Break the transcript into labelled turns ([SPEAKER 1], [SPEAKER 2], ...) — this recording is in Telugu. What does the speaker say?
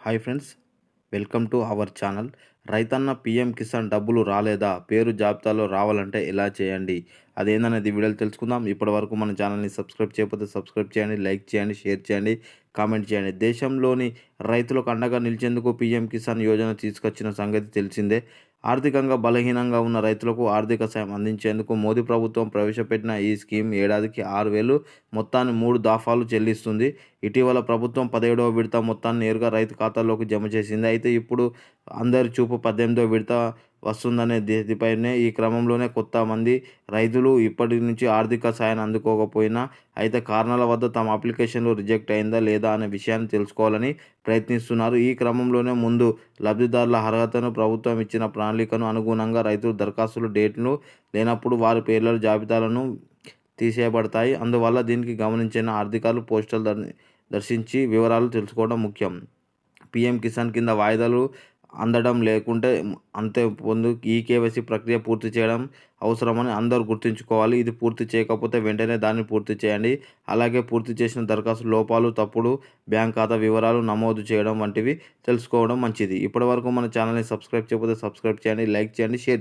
[SPEAKER 1] Hi friends welcome to our channel. రైతన్న పిఎం కిసాన్ డబ్బులు రాలేదా? పేరు జాబితాలో రావాలంటే ఎలా చేయండి? అదేందనేది వీడియోలు తెలుసుకుందాం. ఇప్పటి వరకు మన ఛానల్ని సబ్స్క్రైబ్ చేయకపోతే సబ్స్క్రైబ్ చేయండి లైక్ చేయండి షేర్ చేయండి కామెంట్ చేయండి. దేశంలోని రైతులకు అండగా నిలిచేందుకు పిఎం కిసాన్ యోజన తీసుకొచ్చిన సంగతి తెలిసిందే. ఆర్థికంగా బలహీనంగా ఉన్న రైతులకు ఆర్థిక సాయం అందించేందుకు మోదీ ప్రభుత్వం ప్రవేశపెట్టిన ఈ స్కీమ్ ఏడాదికి ఆరు వేలు మొత్తాన్ని మూడు దాఫాలు చెల్లిస్తుంది. ఇటీవల ప్రభుత్వం పదిహేడవ విడత మొత్తాన్ని నేరుగా రైతు ఖాతాలోకి జమ చేసింది. అయితే ఇప్పుడు అందరి చూపు పద్దెనిమిదవ విడత వస్తుందనే దీనిపైనే ఈ క్రమంలోనే కొత్త మంది రైతులు ఇప్పటి నుంచి ఆర్థిక సాయాన్ని అందుకోకపోయినా అయితే కారణాల వద్ద తమ అప్లికేషన్లు రిజెక్ట్ అయిందా లేదా అనే విషయాన్ని తెలుసుకోవాలని ప్రయత్నిస్తున్నారు. ఈ క్రమంలోనే ముందు లబ్ధిదారుల అర్హతను ప్రభుత్వం ఇచ్చిన ప్రణాళికను అనుగుణంగా రైతులు దరఖాస్తులు డేట్ను లేనప్పుడు వారి పేర్ల జాబితాలను తీసేయబడతాయి. అందువల్ల దీనికి గమనించిన ఆర్థికాలు పోస్టల్ దర్- దర్శించి వివరాలు తెలుసుకోవడం ముఖ్యం. పిఎం కిసాన్ కింద వాయిదాలు అందడం లేకుంటే అంతే పొందు ఈ కేవైసీ ప్రక్రియ పూర్తి చేయడం అవసరమని అందరూ గుర్తుంచుకోవాలి. ఇది పూర్తి చేయకపోతే వెంటనే దాన్ని పూర్తి చేయండి. అలాగే పూర్తి చేసిన దరఖాస్తు లోపాలు తప్పుడు బ్యాంక్ ఖాతా వివరాలు నమోదు చేయడం వంటివి తెలుసుకోవడం మంచిది. ఇప్పటివరకు మన ఛానల్ని సబ్స్క్రైబ్ చేయకపోతే సబ్స్క్రైబ్ చేయండి లైక్ చేయండి షేర్ చేయండి.